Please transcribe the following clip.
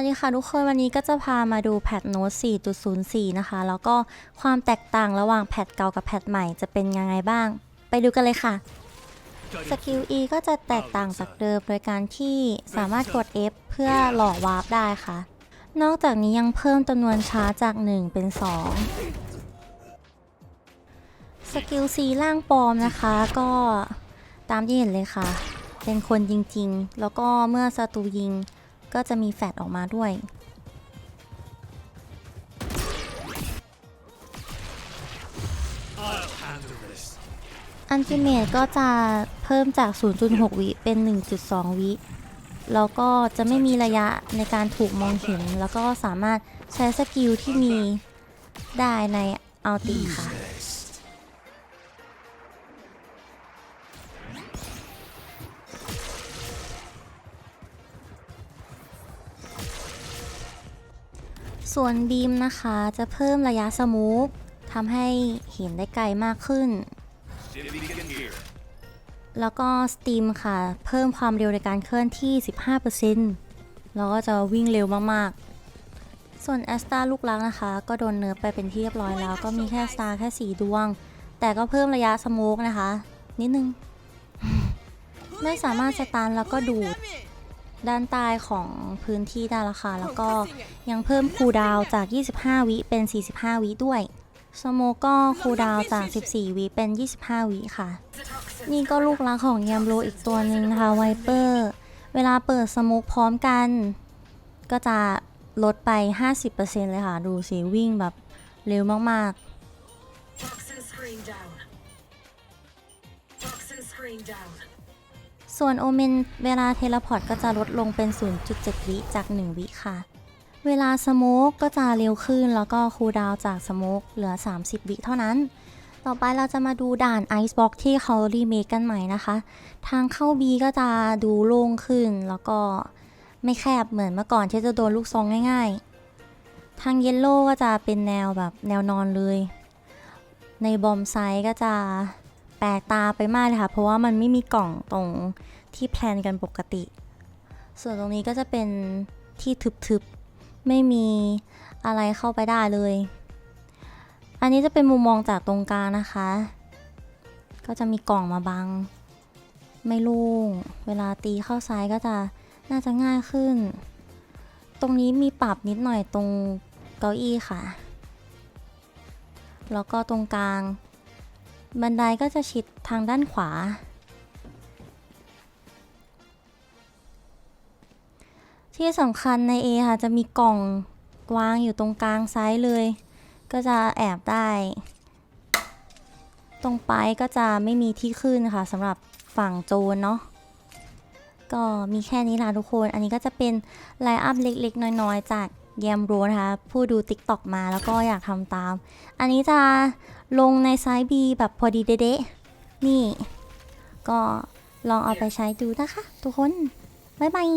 วัสดีค่ะทุกคนวันนี้ก็จะพามาดูแพทโน้ต 4.04 นะคะ แล้วก็ความแตกต่างระหว่างแพทเก่ากับแพทใหม่จะเป็นยังไงบ้าง ไปดูกันเลยค่ะ สกิล E ก็จะแตกต่างจากเดิมโดยการที่สามารถกด F เพื่อหลอกวาร์ปได้ค่ะ นอกจากนี้ยังเพิ่มจำนวนชาร์จจาก 1 เป็น 2 สกิล C ล่างปลอมนะคะก็ตามที่เห็นเลยค่ะ เป็นคนจริงๆ แล้วก็เมื่อศัตรูยิง ก็จะมีแฟดออกมาด้วย อันติเมตก็จะเพิ่มจาก 0.6 วิเป็น 1.2 วิแล้วก็จะไม่มีระยะในการถูกมองเห็น แล้วก็สามารถใช้สกิลที่มีได้ในอัลติค่ะ ส่วนบีมนะคะจะเพิ่มระยะสมูททำให้เห็นได้ไกลมากขึ้น แล้วก็สตีมค่ะ เพิ่มความเร็วในการเคลื่อนที่ 15%แล้วก็จะวิ่งเร็วมากๆ ส่วนแอสตาลูกรักนะคะ ก็โดนเนิร์ฟไปเป็นที่เรียบร้อยแล้ว ก็มีแค่สตาร์แค่4ดวง แต่ก็เพิ่มระยะสโมกนะคะ นิดนึง ไม่สามารถสตาร์แล้วก็ดูด ด้านใต้ของพื้นที่ได้ละค่ะ แล้วก็ยังเพิ่มคูลดาวน์จาก 25 วิเป็น 45 วิด้วยสโมกก็คูลดาวน์จาก 14 วิเป็น 25 วิค่ะ นี่ก็ลูกรักของยามโรอีกตัวหนึ่งนะคะไวเปอร์ เวลาเปิดสโมกพร้อมกัน ก็จะลดไป 50%เลยค่ะ ดูสิ วิ่งแบบเร็วมาก Toxin screen down. Toxin screen down. ๆ ส่วนโอเมนเวลาเทเลพอร์ตก็จะลดลงเป็น 0.7 วิจาก 1 วิค่ะ เวลาสโมกก็จะเร็วขึ้นแล้วก็คูลดาวจากสโมกเหลือ 30 วิเท่านั้น ต่อไปเราจะมาดูด่านไอซ์บ็อกที่เขารีเมคกันใหม่นะคะ ทางเข้า B ก็จะดูโล่งขึ้นแล้วก็ไม่แคบเหมือนเมื่อก่อนที่จะโดนลูกซองง่ายๆ ทางเยลโล่ก็จะเป็นแนวแบบแนวนอนเลย ในบอมไซก็จะแปลกตาไปมากเลยค่ะ เพราะว่ามันไม่มีกล่องตรง ที่แพลนกันปกติ ส่วนตรงนี้ก็จะเป็นที่ทึบๆ ไม่มีอะไรเข้าไปได้เลย อันนี้จะเป็นมุมมองจากตรงกลางนะคะ ก็จะมีกล่องมาบัง ไม่โลุ่ง เวลาตีเข้าซ้ายก็จะน่าจะง่ายขึ้น ตรงนี้มีปรับนิดหน่อยตรงเก้าอี้ค่ะ แล้วก็ตรงกลาง บันไดก็จะชิดทางด้านขวา ที่สำคัญใน A ค่ะจะมีกล่องวางอยู่ตรงกลางซ้ายเลย ก็จะแอบได้ ตรงปลายก็จะไม่มีที่ขึ้นค่ะสำหรับฝั่งโจนเนาะก็มีแค่นี้ละทุกคน อันนี้ก็จะเป็นไลน์อัพเล็กๆ น้อยๆ จากแยมโรนะคะ ผู้ดู TikTok มาแล้วก็อยากทำตาม อันนี้จะลงในไซส์ B แบบพอดีเด๊ะนี่ ก็ลองเอาไปใช้ดูนะคะ ทุกคน บ๊ายบาย